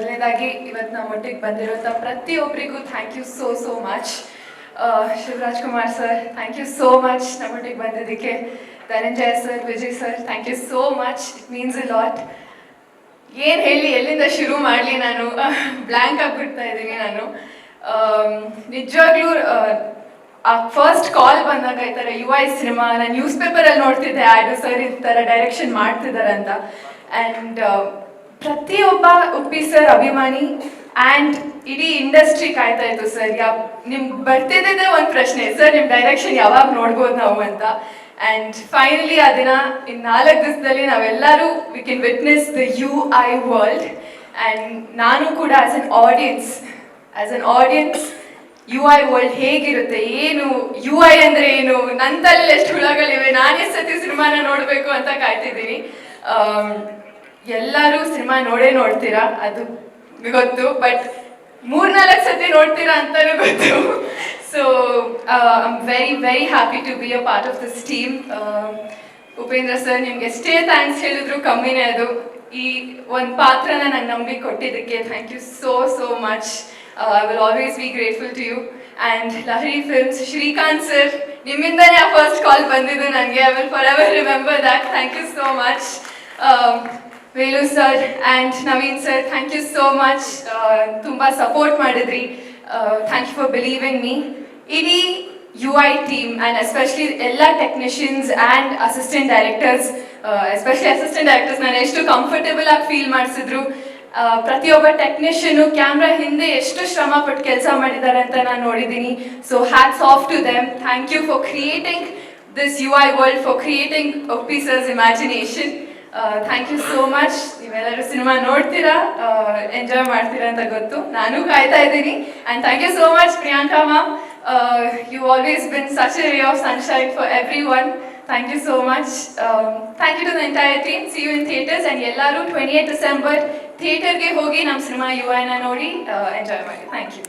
ಮೊದಲನೇದಾಗಿ ಇವತ್ತು ನಮ್ಮ ಒಟ್ಟಿಗೆ ಬಂದಿರುವಂಥ ಪ್ರತಿಯೊಬ್ಬರಿಗೂ thank you so so much Shivaraj Kumar sir thank you so much ನಮ್ಮ ಒಟ್ಟಿಗೆ ಬಂದಿದ್ದಕ್ಕೆ. Dhananjaya sir Vijay sir thank you so much it means a lot ಏನು ಹೇಳಿ, ಎಲ್ಲಿಂದ ಶುರು ಮಾಡಲಿ ನಾನು? ಬ್ಲ್ಯಾಂಕ್ ಆಗಿಬಿಡ್ತಾ ಇದ್ದೀನಿ ನಾನು. ನಿಜವಾಗ್ಲೂ, ಆ ಫಸ್ಟ್ ಕಾಲ್ ಬಂದಾಗ ಈ ಥರ ಯು ಐ ಸಿನಿಮಾ ನಾನು ನ್ಯೂಸ್ ಪೇಪರಲ್ಲಿ ನೋಡ್ತಿದ್ದೆ. ಆ್ಯಡು ಸರ್ ಈ ಥರ ಡೈರೆಕ್ಷನ್ ಮಾಡ್ತಿದ್ದಾರೆ ಅಂತ. ಆ್ಯಂಡ್ ಪ್ರತಿಯೊಬ್ಬ ಉಪ್ಪಿ ಸರ್ ಅಭಿಮಾನಿ ಆ್ಯಂಡ್ ಇಡೀ ಇಂಡಸ್ಟ್ರಿ ಕಾಯ್ತಾ ಇತ್ತು ಸರ್ ಯಾವ ನಿಮ್ಗೆ ಬರ್ತಿದ್ದೇ ಒಂದು ಪ್ರಶ್ನೆ. ಸರ್ ನಿಮ್ಮ ಡೈರೆಕ್ಷನ್ ಯಾವಾಗ ನೋಡ್ಬೋದು ನಾವು ಅಂತ? ಆ್ಯಂಡ್ ಫೈನಲಿ ಆ ದಿನ ಇನ್ನು ನಾಲ್ಕು ದಿವಸದಲ್ಲಿ ನಾವೆಲ್ಲರೂ we can witness the U I world and ನಾನು ಕೂಡ as an audience as an audience U I world ಹೇಗಿರುತ್ತೆ ಏನು ಯು ಐ ಅಂದರೆ ಏನು ನನ್ನ ತಲೆಯಲ್ಲಿ ಎಷ್ಟು ಹುಳಗಳಿವೆ ನಾನೇ ಸತಿ ಸಿನಿಮಾನ ನೋಡಬೇಕು ಅಂತ ಕಾಯ್ತಿದ್ದೀನಿ. ಆಮ್, ಎಲ್ಲರೂ ಸಿನಿಮಾ ನೋಡೇ ನೋಡ್ತೀರಾ? ಅದು ಗೊತ್ತು ಬಟ್ ಮೂರ್ನಾಲ್ಕು ಸತಿ ನೋಡ್ತೀರಾ ಅಂತಾನೂ ಗೊತ್ತು. So I'm very very happy to be a part of this team Upendra sir ನಿಮ್ಗೆ ಎಷ್ಟೇ ಥ್ಯಾಂಕ್ಸ್ ಹೇಳಿದ್ರು ಕಮ್ಮಿನೇ ಅದು. ಈ ಒಂದು ಪಾತ್ರನ ನಂಗೆ ನಂಬಿ ಕೊಟ್ಟಿದ್ದಕ್ಕೆ thank you so so much I will always be grateful to you and Lahari films Srikanth sir ನಿಮ್ಮಿಂದನೇ ಆ ಫಸ್ಟ್ ಕಾಲ್ ಬಂದಿದ್ದು ನನಗೆ I will forever remember that thank you so much Velu sir and Naveen sir thank you so much ತುಂಬ support ಮಾಡಿದ್ರಿ. Thank you for believing me ಇಡೀ U I team and especially ಎಲ್ಲ technicians and assistant directors especially assistant directors ನಾನು ಎಷ್ಟು comfortable ಆಗಿ feel ಮಾಡಿಸಿದ್ರು. ಪ್ರತಿಯೊಬ್ಬ technician camera ಹಿಂದೆ ಎಷ್ಟು ಶ್ರಮ ಪಟ್ಟು ಕೆಲಸ ಮಾಡಿದ್ದಾರೆ ಅಂತ ನಾನು ನೋಡಿದ್ದೀನಿ. So hats off to them thank you for creating this U I world for creating pieces imagination thank you so much ನೀವೆಲ್ಲರೂ ಸಿನಿಮಾ ನೋಡ್ತೀರಾ? ಎಂಜಾಯ್ ಮಾಡ್ತೀರಾ ಅಂತ ಗೊತ್ತು. ನಾನು ಕಾಯ್ತಾ ಇದ್ದೀನಿ. And thank you so much Priyanka ma'am you always been such a ray of sunshine for everyone thank you so much thank you to the entire team see you in theatres and ಎಲ್ಲರೂ twenty eight December ಥಿಯೇಟರ್ಗೆ ಹೋಗಿ ನಮ್ಮ ಸಿನಿಮಾ ಯು ಐನ ನೋಡಿ enjoy ಮಾಡಿ. Thank you